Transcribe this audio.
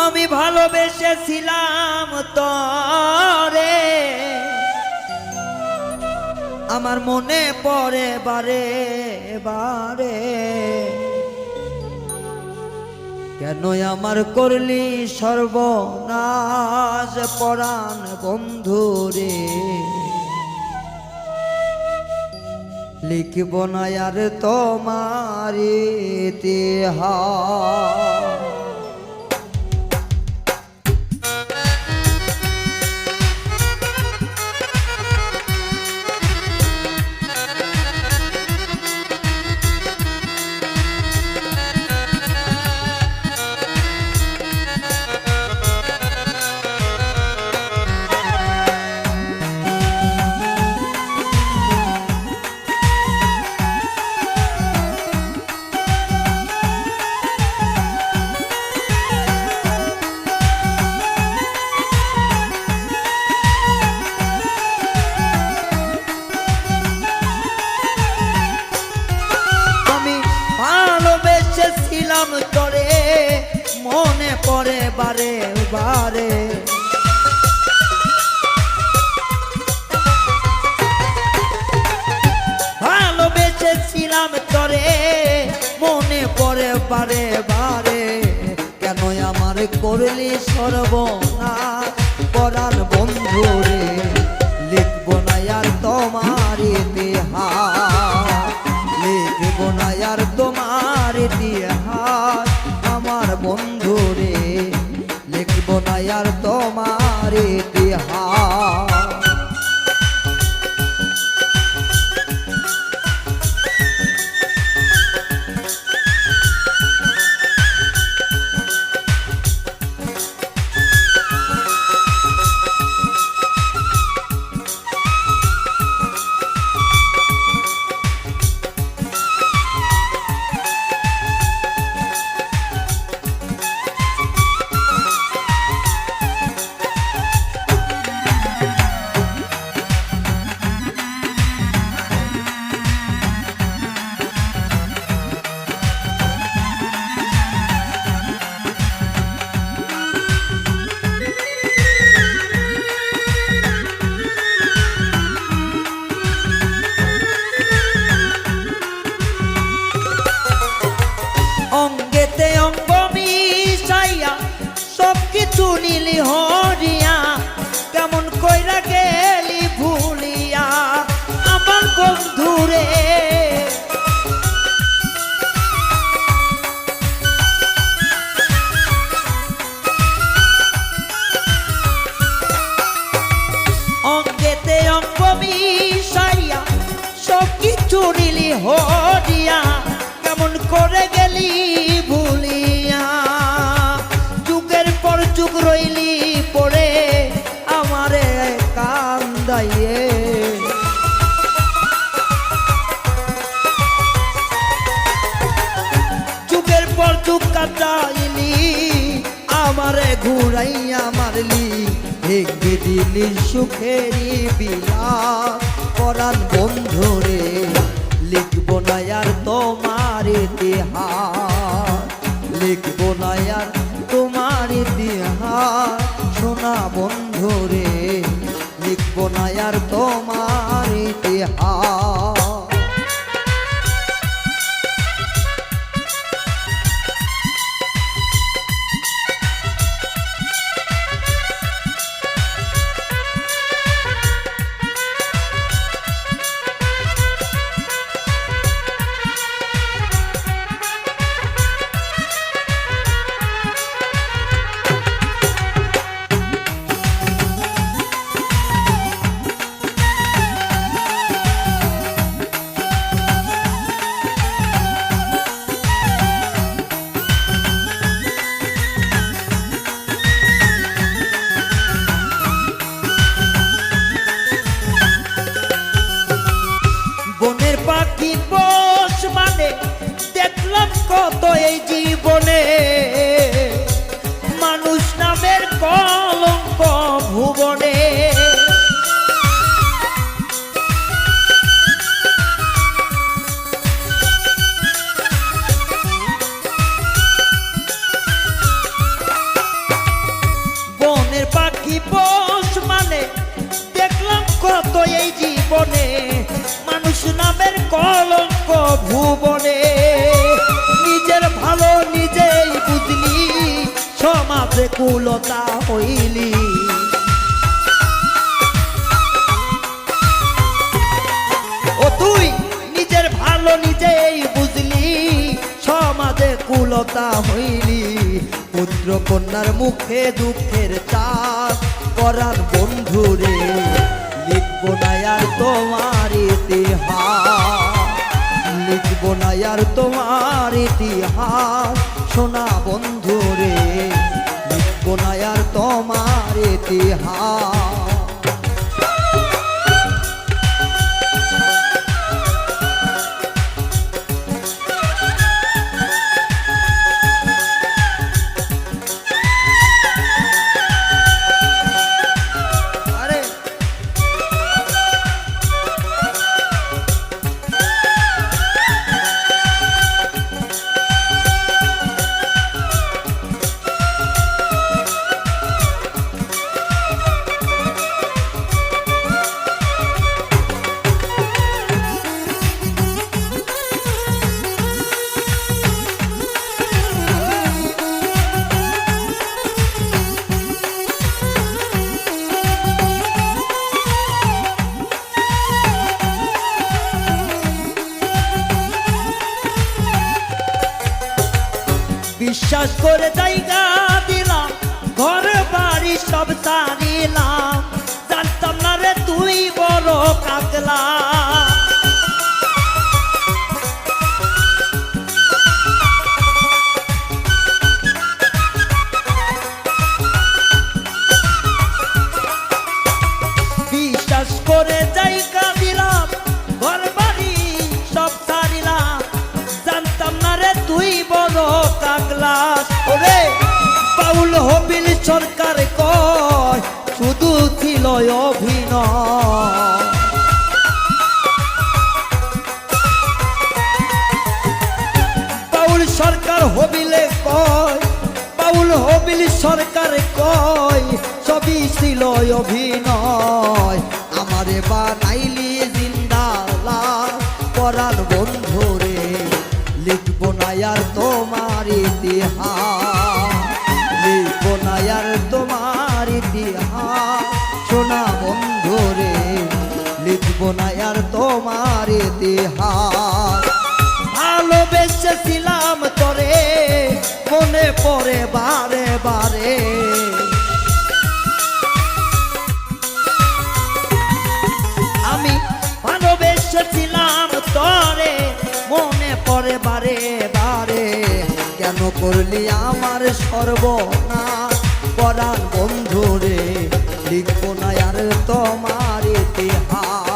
আমি ভালোবেসেছিলাম তরে। আমার মনে পড়ে বারে বারে। কেন আমার করলি সর্বনাশ পরাণ বন্ধুরে লিখব না আর তোমার ইতিহাস। বারে বারে। ভালোবেসেছিলাম তোরে, মনে পড়ে বারে বারে। কেন আমার করলি সর্বনা পরাণ বন্ধু রে, লিখব না আর তোমার সব কিছু নীলি হরিয়া, কেমন কইরা গেলি ভুলিয়া, আমার বন্ধুরে। অঙ্গেতে অঙ্গ মিশাইয়া সব কিছু নীলি হরিয়া ঘুরাইয়া মারলি ভেঙে দিলি সুখেরি বিলাস পরাণ বন্ধুরে লিখব না আর তোমার ইতিহাস। লিখব না আর তোমার ইতিহাস। সোনা বন্ধুরে লিখব না আর তোমার ইতিহাস। দেখলাম কত সমাজে কুলতা হইলি ও তুই নিজের ভালো নিজেই বুঝলি, সমাজে কুলতা হইলি। পুত্র কন্যার মুখে দুঃখের চাষ করার বন্ধুরে লিখব না আর তোমার ইতিহাস। লিখব না আর তোমার ইতিহাস, সোনা বন্ধুরে তোমার ইতিহাস বিশ্বাস করে জায়গা দিলাম ঘর বাড়ি সব সারিলাম জানতাম না রে তুই বড় কাকলা অভিনয়। বাউল সরকার হবিলে কয়, বাউল হবিল সরকার কয়, সবই ছিল অভিনয়। আমারে বানাইলি জিন্দালা পরাণ বন্ধুরে লিখব না আর তোমার ইতিহাস। মনে বারে বারে কেন করলি আমার সর্বনা পরাণ বন্ধুরে লিখব না আর তোমার ইতিহাস।